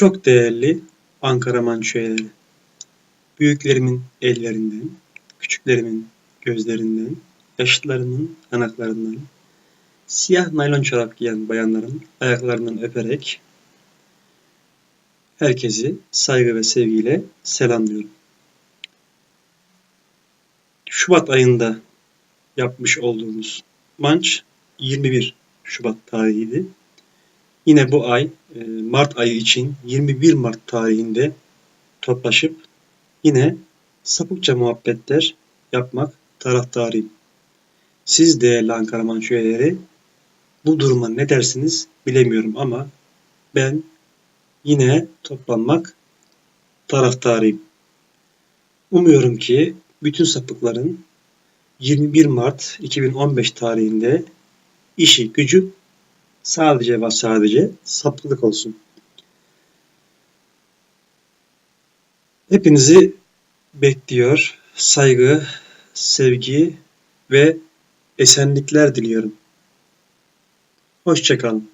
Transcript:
Çok değerli Ankara mançoyeleri. Büyüklerimin ellerinden, küçüklerimin gözlerinden, yaşlılarımın yanaklarından, siyah naylon çorap giyen bayanların ayaklarından öperek herkesi saygı ve sevgiyle selamlıyorum. Şubat ayında yapmış olduğumuz manç 21 Şubat tarihiydi. Yine bu ay Mart ayı için 21 Mart tarihinde toplaşıp yine sapıkça muhabbetler yapmak taraftarıyım. Siz değerli Ankara Manço üyeleri bu duruma ne dersiniz bilemiyorum ama ben yine toplanmak taraftarıyım. Umuyorum ki bütün sapıkların 21 Mart 2015 tarihinde işi gücü sadece ve sadece sapıklık olsun. Hepinizi bekliyor, saygı, sevgi ve esenlikler diliyorum. Hoşçakalın.